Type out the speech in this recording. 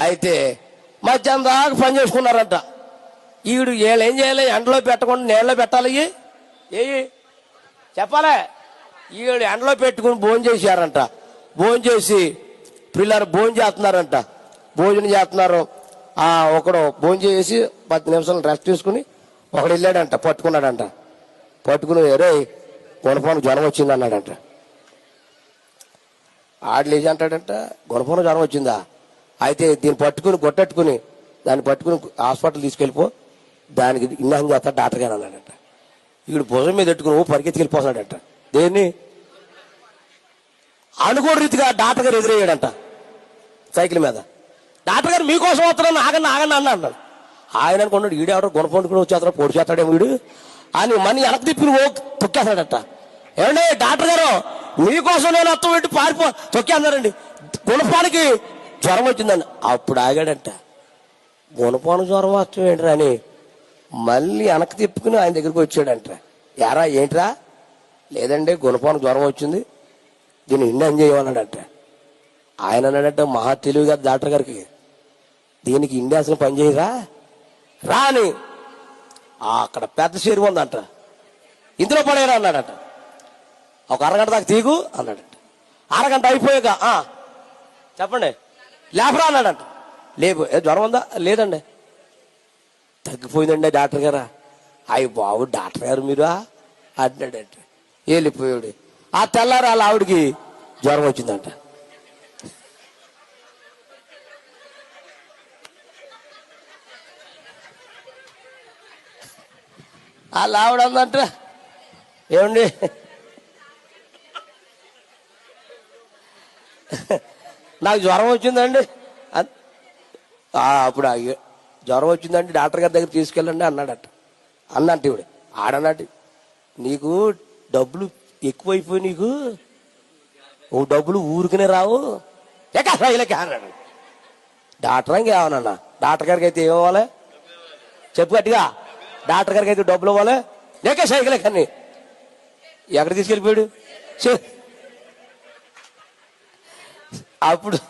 అయితే మధ్యాహ్నం దాకా పని చేసుకున్నారంట. ఈడు ఏం చేయాలి? ఎండలో పెట్టకుండా నీళ్ళలో పెట్టాలి? ఇయ్యి. ఏయి చెప్పాలే. ఈడు ఎండలో పెట్టుకుని భోజనం చేశారంట. భోజనం చేసి పిల్లలు భోజనం చేస్తున్నారంట. భోజనం చేస్తున్నారు. ఆ ఒకడు భోజనం చేసి పది నిమిషాలు రెస్ట్ తీసుకుని ఒకడు వెళ్ళాడంట పట్టుకున్నాడంట. పట్టుకుని రే గుణపాను జ్వరం వచ్చింది అన్నాడంట ఆడలేసి అంటాడంట గుణపాను జ్వరం వచ్చిందా? అయితే దీన్ని పట్టుకుని గొట్టట్టుకుని దాన్ని పట్టుకుని హాస్పిటల్ తీసుకెళ్ళిపో. దానికి ఇన్నాహం చేస్తా డాక్టర్ గారు అన్నాడట. వీడు భుజం మీద పెట్టుకుని ఓ పరిగెత్తికెళ్ళిపోతున్నాడట. దేన్ని? అనుకోని రీతిగా డాక్టర్ గారు ఎదురయ్యాడంట సైకిల్ మీద. డాక్టర్ గారు మీకోసం వస్తున్నాను ఆగండి ఆగండి అన్న అన్నాడు. ఆయన అనుకున్నాడు ఈడు ఎవడో వచ్చేస్తాడు పొడి చేస్తాడేమో వీడు అని మనీ వెనక్కి తిప్పిని ఓ తొక్కేస్తాడట. ఏమండి డాక్టర్ గారు మీకోసం నేను అత్తం పెట్టి పారిపో తొక్కేస్తారండి గుణపానికి జ్వరం వచ్చిందండి అప్పుడు ఆగాడంట. గుణపోన జ్వరం వచ్చం ఏంట్రా అని మళ్ళీ వెనక్కి తిప్పుకుని ఆయన దగ్గరికి వచ్చాడంట. ఎరా ఏంట్రా? లేదండి గుణపోన జ్వరం వచ్చింది. దీన్ని ఇండియన్ చేయమన్నాడంట ఆయన అన్నాడంటే మహా తెలివి గారు డాక్టర్ గారికి. దీనికి ఇండియా అసలు పనిచేయరా రాని అక్కడ పెద్ద చెరువు ఉందంట. ఇందులో పడేరా అన్నాడట. ఒక అరగంట దాకా తీగు అన్నాడట. అరగంట అయిపోయాక చెప్పండి. లేపరా అన్నాడంట. లేపు. జ్వరం ఉందా? లేదండి. తగ్గిపోయిందండి డాక్టర్ గారా. అయ్యి బాబు డాక్టర్ గారు మీరా? అన్నాడంట వెళ్ళిపోయాడు. ఆ తెల్లారు వాళ్ళ ఆవిడికి జ్వరం వచ్చిందంట. వాళ్ళ ఆవిడ అందంట. ఏమండి? నాకు జ్వరం వచ్చిందండి. అప్పుడు జ్వరం వచ్చిందండి డాక్టర్ గారి దగ్గర తీసుకెళ్ళండి అన్నాడట. అన్నట్టు ఇవిడు ఆడన్నట్టు నీకు డబ్బులు ఎక్కువైపోయి నీకు ఓ డబ్బులు ఊరికనే రావు. ఎక్క అన్నాడు డాక్టర్ ఇంకేమన్నా డాక్టర్ గారికి అయితే ఏమవ్వాలి చెప్పు గట్టిగా. డాక్టర్ గారికి అయితే డబ్బులు ఇవ్వాలి లేకే సైకిల్ కానీ ఎక్కడ తీసుకెళ్ళిపోయాడు? i put